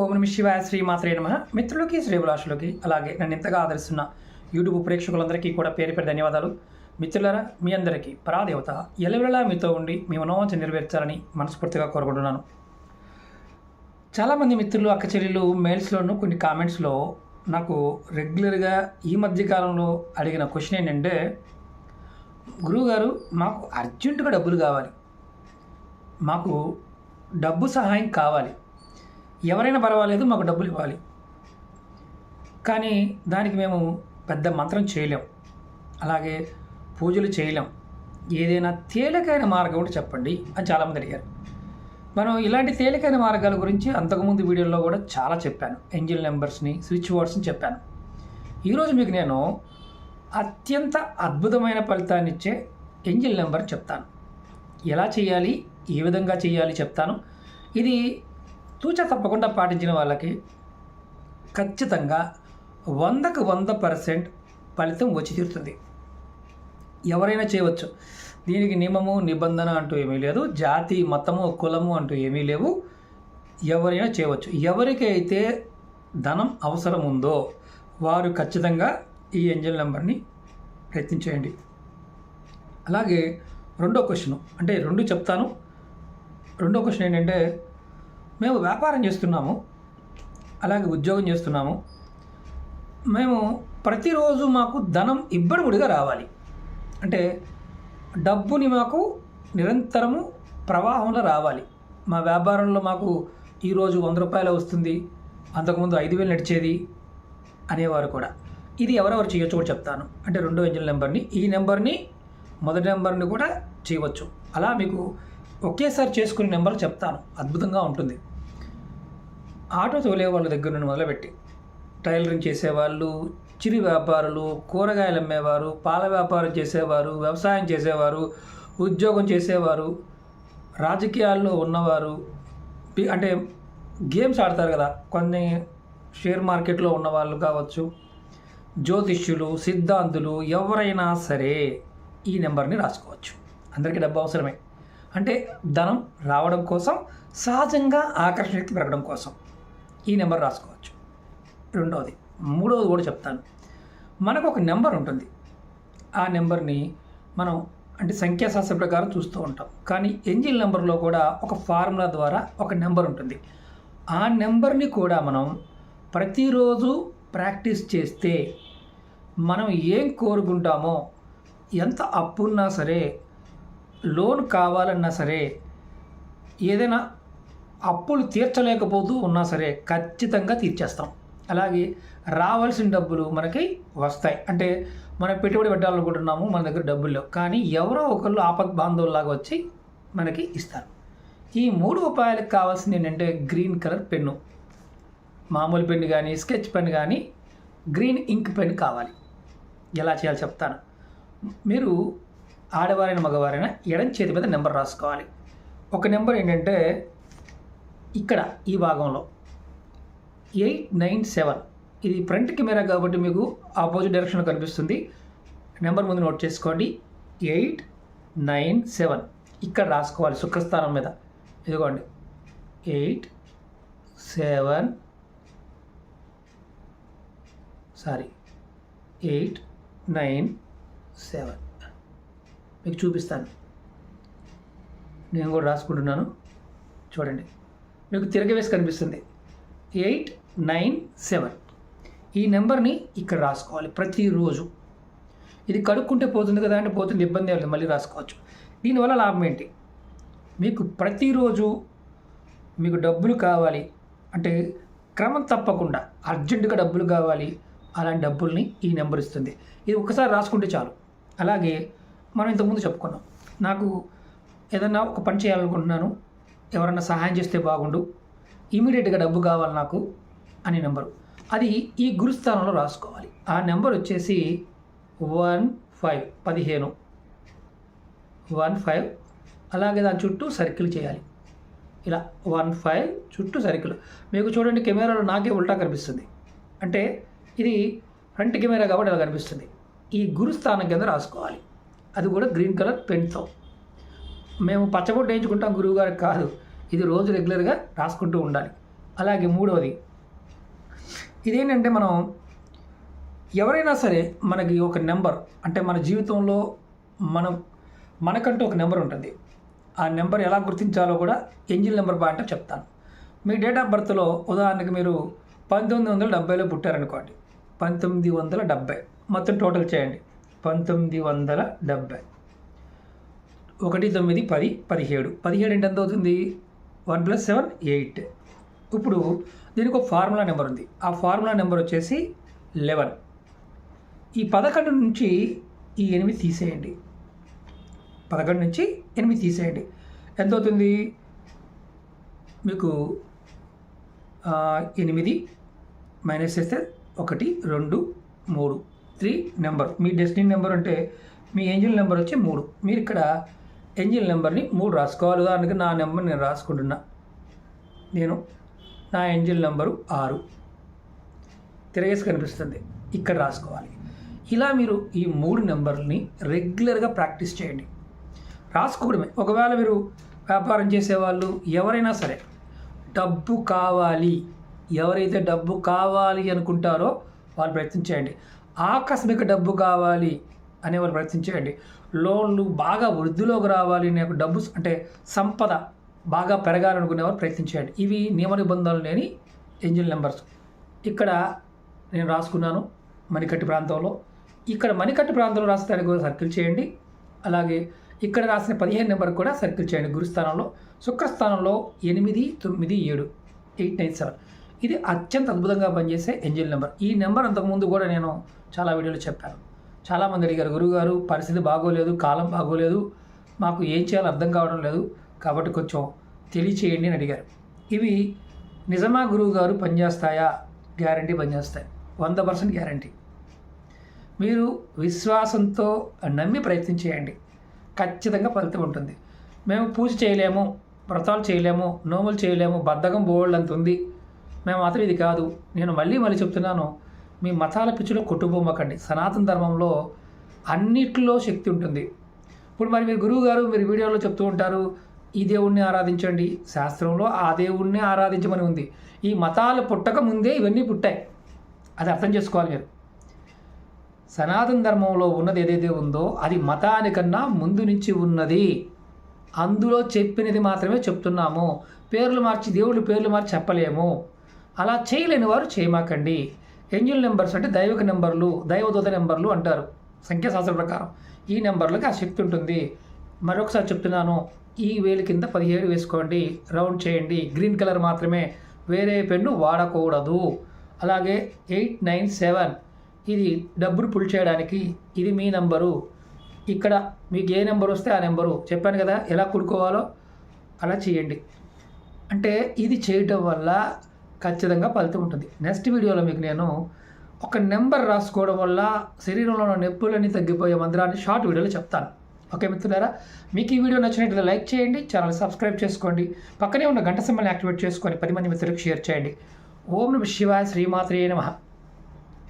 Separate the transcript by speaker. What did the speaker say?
Speaker 1: ఓం నమ శివాయ శ్రీమాత్రే నమ. మిత్రులకి శ్రీభిలాషులకి అలాగే నన్ను ఇంతగా ఆదరిస్తున్న యూట్యూబ్ ప్రేక్షకులందరికీ కూడా పేరు పేరు ధన్యవాదాలు. మిత్రులరా మీ అందరికీ పరాదేవత ఎలవెలా మీతో ఉండి మీ మనోవంచ నెరవేర్చాలని మనస్ఫూర్తిగా కోరుకుంటున్నాను. చాలామంది మిత్రులు అక్క చెల్లెలు మెయిల్స్లోను కొన్ని కామెంట్స్లో నాకు రెగ్యులర్గా ఈ మధ్యకాలంలో అడిగిన క్వశ్చన్ ఏంటంటే గురువుగారు మాకు అర్జెంటుగా డబ్బులు కావాలి. మాకు డబ్బు సహాయం కావాలి. ఎవరైనా పర్వాలేదు మాకు డబ్బులు ఇవ్వాలి. కానీ దానికి మేము పెద్ద మంత్రం చేయలేం. అలాగే పూజలు చేయలేం. ఏదైనా తేలికైన మార్గం ఒకటి చెప్పండి అని చాలామంది అడిగారు. మనం ఇలాంటి తేలికైన మార్గాల గురించి అంతకుముందు వీడియోలో కూడా చాలా చెప్పాను. ఎంజిల్ నెంబర్స్ని స్విచ్ బోర్డ్స్ని చెప్పాను. ఈరోజు మీకు నేను అత్యంత అద్భుతమైన ఫలితాన్ని ఇచ్చే ఎంజిల్ నెంబర్ చెప్తాను. ఎలా చేయాలి ఏ విధంగా చేయాలి చెప్తాను. ఇది తూచ తప్పకుండా పాటించిన వాళ్ళకి ఖచ్చితంగా వందకు వంద పర్సెంట్ ఫలితం వచ్చి తీరుతుంది. ఎవరైనా చేయవచ్చు. దీనికి నియమము నిబంధన అంటూ ఏమీ లేదు. జాతి మతము కులము అంటూ ఏమీ లేవు. ఎవరైనా చేయవచ్చు. ఎవరికైతే ధనం అవసరం ఉందో వారు ఖచ్చితంగా ఈ ఏంజల్ నెంబర్ని ప్రయత్నించేయండి. అలాగే రెండో క్వశ్చన్ అంటే రెండు చెప్తాను. రెండో క్వశ్చన్ ఏంటంటే మేము వ్యాపారం చేస్తున్నాము అలాగే ఉద్యోగం చేస్తున్నాము. మేము ప్రతిరోజు మాకు ధనం ఇబ్బడిముడిగా రావాలి. అంటే డబ్బుని మాకు నిరంతరము ప్రవాహంలో రావాలి. మా వ్యాపారంలో మాకు ఈరోజు వంద రూపాయలు వస్తుంది అంతకుముందు ఐదు వేలు నడిచేది అనేవారు కూడా. ఇది ఎవరెవరు చేయొచ్చు కూడా చెప్తాను. అంటే రెండో ఇంజిన్ నెంబర్ని ఈ నెంబర్ని మొదటి నెంబర్ని కూడా చేయవచ్చు. అలా మీకు ఒకేసారి చేసుకునే నెంబర్ చెప్తాను. అద్భుతంగా ఉంటుంది. ఆటో తోలే వాళ్ళ దగ్గర నుండి మొదలుపెట్టి టైలరింగ్ చేసేవాళ్ళు చిరు వ్యాపారులు కూరగాయలు అమ్మేవారు పాల వ్యాపారం చేసేవారు వ్యవసాయం చేసేవారు ఉద్యోగం చేసేవారు రాజకీయాల్లో ఉన్నవారు అంటే గేమ్స్ ఆడతారు కదా కొన్ని షేర్ మార్కెట్లో ఉన్న వాళ్ళు కావచ్చు జ్యోతిష్యులు సిద్ధాంతులు ఎవరైనా సరే ఈ నెంబర్ని రాసుకోవచ్చు. అందరికీ డబ్బు అవసరమే. అంటే ధనం రావడం కోసం సహజంగా ఆకర్షణకి పెరగడం కోసం. ఈ నెంబర్ రాసుకోవచ్చు. రెండవది మూడవది కూడా చెప్తాను. మనకు ఒక నెంబర్ ఉంటుంది. ఆ నెంబర్ని మనం అంటే సంఖ్యాశాస్త్ర ప్రకారం చూస్తూ ఉంటాం. కానీ ఎంజిల్ నెంబర్లో కూడా ఒక ఫార్ములా ద్వారా ఒక నెంబర్ ఉంటుంది. ఆ నెంబర్ని కూడా మనం ప్రతిరోజు ప్రాక్టీస్ చేస్తే మనం ఏం కోరుకుంటామో ఎంత అప్పున్నా సరే లోన్ కావాలన్నా సరే ఏదైనా అప్పులు తీర్చలేకపోతూ ఉన్నా సరే ఖచ్చితంగా తీర్చేస్తాం. అలాగే రావాల్సిన డబ్బులు మనకి వస్తాయి. అంటే మనం పెట్టుబడి పెట్టాలనుకుంటున్నాము మన దగ్గర డబ్బులు లేవు. కానీ ఎవరో ఒకళ్ళు ఆపద్ బాంధవుల్లాగా వచ్చి మనకి ఇస్తారు. ఈ మూడు ఉపాయాలకు కావాల్సింది ఏంటంటే గ్రీన్ కలర్ పెన్ను. మామూలు పెన్ను కానీ స్కెచ్ పెన్ కానీ గ్రీన్ ఇంక్ పెన్ కావాలి. ఎలా చేయాలో చెప్తాను. మీరు ఆడవారైన మగవారైనా ఎడం చేతి మీద నెంబర్ రాసుకోవాలి. ఒక నెంబర్ ఏంటంటే ఇక్కడ ఈ భాగంలో ఎయిట్ నైన్ సెవెన్. ఇది ఫ్రంట్ కెమెరా కాబట్టి మీకు ఆపోజిట్ డైరెక్షన్లో కనిపిస్తుంది. నెంబర్ ముందు నోట్ చేసుకోండి. Eight nine seven. ఇక్కడ రాసుకోవాలి శుక్రస్థానం మీద. ఇదిగోండి. Eight seven. Sorry. Eight nine seven. మీకు చూపిస్తాను. నేను కూడా రాసుకుంటున్నాను. చూడండి. మీకు తిరగవేసి కనిపిస్తుంది. Eight nine seven. ఈ నెంబర్ని ఇక్కడ రాసుకోవాలి ప్రతిరోజు. ఇది కడుక్కుంటే పోతుంది కదా అంటే పోతుంది ఇబ్బంది లేదు మళ్ళీ రాసుకోవచ్చు. దీనివల్ల లాభం ఏంటి? మీకు ప్రతిరోజు మీకు డబ్బులు కావాలి అంటే క్రమం తప్పకుండా అర్జెంటుగా డబ్బులు కావాలి. అలాంటి డబ్బుల్ని ఈ నెంబర్ ఇస్తుంది. ఇది ఒకసారి రాసుకుంటే చాలు. అలాగే మనం ఇంతకుముందు చెప్పుకున్నాం. నాకు ఏదన్నా ఒక పని చేయాలనుకుంటున్నాను ఎవరన్నా సహాయం చేస్తే బాగుండు ఇమీడియట్గా డబ్బు కావాలి నాకు అనే నెంబరు. అది ఈ గురుస్థానంలో రాసుకోవాలి. ఆ నెంబర్ వచ్చేసి వన్ ఫైవ్ పదిహేను. వన్ ఫైవ్ అలాగే దాని చుట్టూ సర్కిల్ చేయాలి. ఇలా వన్ ఫైవ్ చుట్టూ సర్కిల్. మీకు చూడండి కెమెరాలో నాకే ఉల్టా కనిపిస్తుంది. అంటే ఇది ఫ్రంట్ కెమెరా కాబట్టి అలా కనిపిస్తుంది. ఈ గురుస్థానం కింద రాసుకోవాలి. అది కూడా గ్రీన్ కలర్ పెన్తో మేము పచ్చబొట్టు వేయించుకుంటాం గురువు గారికి కాదు. ఇది రోజు రెగ్యులర్గా రాసుకుంటూ ఉండాలి. అలాగే మూడవది. ఇదేంటంటే మనం ఎవరైనా సరే మనకి ఒక నెంబర్ అంటే మన జీవితంలో మనం మనకంటూ ఒక నెంబర్ ఉంటుంది. ఆ నెంబర్ ఎలా గుర్తించాలో కూడా ఎంజిల్ నెంబర్ బాగా అంటే చెప్తాను. మీ డేట్ ఆఫ్ బర్త్లో ఉదాహరణకి మీరు పంతొమ్మిది వందల డెబ్బైలో పుట్టారనుకోండి. పంతొమ్మిది వందల డెబ్బై. మొత్తం టోటల్ చేయండి. పంతొమ్మిది వందల డెబ్బై ఒకటి తొమ్మిది పది పదిహేడు. పదిహేడు అంటే ఎంత అవుతుంది? One plus seven eight. ఇప్పుడు దీనికి ఒక ఫార్ములా నెంబర్ ఉంది. ఆ ఫార్ములా నెంబర్ వచ్చేసి లెవెన్. ఈ పదకొండు నుంచి ఈ ఎనిమిది తీసేయండి. పదకొండు నుంచి ఎనిమిది తీసేయండి. ఎంత అవుతుంది? మీకు ఎనిమిది మైనస్ చేస్తే ఒకటి రెండు మూడు. Three number. మీ డెస్టినీ నెంబర్ అంటే మీ ఏంజిల్ నెంబర్ వచ్చి మూడు. మీరు ఇక్కడ ఏంజిల్ నెంబర్ని మూడు రాసుకోవాలి. ఉదాహరణకి నా నెంబర్ నేను రాసుకుంటున్నా. నేను నా ఏంజిల్ నెంబరు ఆరు. తిరగేసి కనిపిస్తుంది. ఇక్కడ రాసుకోవాలి. ఇలా మీరు ఈ మూడు నెంబర్ని రెగ్యులర్గా ప్రాక్టీస్ చేయండి. రాసుకోవడమే. ఒకవేళ మీరు వ్యాపారం చేసేవాళ్ళు ఎవరైనా సరే డబ్బు కావాలి. ఎవరైతే డబ్బు కావాలి అనుకుంటారో వాళ్ళు ప్రయత్నం చేయండి. ఆకస్మిక డబ్బు కావాలి అనేవారు ప్రయత్నించేయండి. లోన్లు బాగా వృద్ధిలోకి రావాలి నాకు డబ్బు అంటే సంపద బాగా పెరగాలనుకునేవారు ప్రయత్నించేయండి. ఇవి నియమ నిబంధనలు లేని ఏంజిల్ నెంబర్స్. ఇక్కడ నేను రాసుకున్నాను మణికట్టు ప్రాంతంలో. ఇక్కడ మణికట్టు ప్రాంతంలో రాస్తే దానికి కూడా సర్కిల్ చేయండి. అలాగే ఇక్కడ రాసిన పదిహేను నెంబర్ కూడా సర్కిల్ చేయండి గురుస్థానంలో. శుక్రస్థానంలో ఎనిమిది తొమ్మిది ఏడు ఎయిట్ నైన్ సెవెన్. ఇది అత్యంత అద్భుతంగా పనిచేసే ఎంజిల్ నెంబర్. ఈ నెంబర్ అంతకుముందు కూడా నేను చాలా వీడియోలు చెప్పాను. చాలామంది అడిగారు గురుగారు పరిస్థితి బాగోలేదు కాలం బాగోలేదు మాకు ఏం చేయాలో అర్థం కావడం లేదు కాబట్టి కొంచెం తెలియచేయండి అని అడిగారు. ఇవి నిజమా గురువు గారు పనిచేస్తాయా? గ్యారంటీ పనిచేస్తాయి. వంద పర్సెంట్ గ్యారంటీ. మీరు విశ్వాసంతో నమ్మి ప్రయత్నం చేయండి. ఖచ్చితంగా ఫలితం ఉంటుంది. మేము పూజ చేయలేము వ్రతాలు చేయలేము నోములు చేయలేము బద్ధకం బోల్డ్ అంత ఉంది. మేము మాత్రం ఇది కాదు. నేను మళ్ళీ మళ్ళీ చెప్తున్నాను మీ మతాల పిచ్చిలో కొట్టుబొమ్మకండి. సనాతన ధర్మంలో అన్నిట్లో శక్తి ఉంటుంది. ఇప్పుడు మరి మీరు గురువు గారు మీరు వీడియోలో చెప్తూ ఉంటారు ఈ దేవుణ్ణి ఆరాధించండి. శాస్త్రంలో ఆ దేవుణ్ణి ఆరాధించమని ఉంది. ఈ మతాలు పుట్టక ముందే ఇవన్నీ పుట్టాయి. అది అర్థం చేసుకోవాలి మీరు. సనాతన ధర్మంలో ఉన్నది ఏదైతే ఉందో అది మతానికన్నా ముందు నుంచి ఉన్నది. అందులో చెప్పినది మాత్రమే చెప్తున్నాము. పేర్లు మార్చి దేవుడి పేర్లు మార్చి చెప్పలేము. అలా చేయలేని వారు చేయమాకండి ఏంజిల్ నెంబర్స్ అంటే దైవిక నెంబర్లు దైవదూత నెంబర్లు అంటారు. సంఖ్యాశాస్త్ర ప్రకారం. ఈ నెంబర్లకు ఆ శక్తి ఉంటుంది. మరొకసారి చెప్తున్నాను. ఈ వేలు కింద పదిహేడు వేసుకోండి. రౌండ్ చేయండి. గ్రీన్ కలర్ మాత్రమే. వేరే పెన్ను వాడకూడదు. అలాగే ఎయిట్ నైన్ సెవెన్. ఇది డబ్బులు పుల్ చేయడానికి ఇది మీ నంబరు. ఇక్కడ మీకు ఏ నెంబర్ వస్తే ఆ నెంబరు. చెప్పాను కదా ఎలా కూడుకోవాలో అలా చేయండి. అంటే ఇది చేయటం వల్ల ఖచ్చితంగా ఫలితం ఉంటుంది. నెక్స్ట్ వీడియోలో మీకు నేను ఒక నెంబర్ రాసుకోవడం వల్ల శరీరంలో ఉన్న నొప్పులన్నీ తగ్గిపోయే మందిరాన్ని షార్ట్ వీడియోలో చెప్తాను. ఓకే మిత్రులారా? మీకు ఈ వీడియో నచ్చినట్లయితే లైక్ చేయండి ఛానల్ సబ్స్క్రైబ్ చేసుకోండి పక్కనే ఉన్న గంట సింబల్ని యాక్టివేట్ చేసుకొని పది మంది మిత్రులకు షేర్ చేయండి. ఓం నమ శివాయ శ్రీమాత్రే నమ.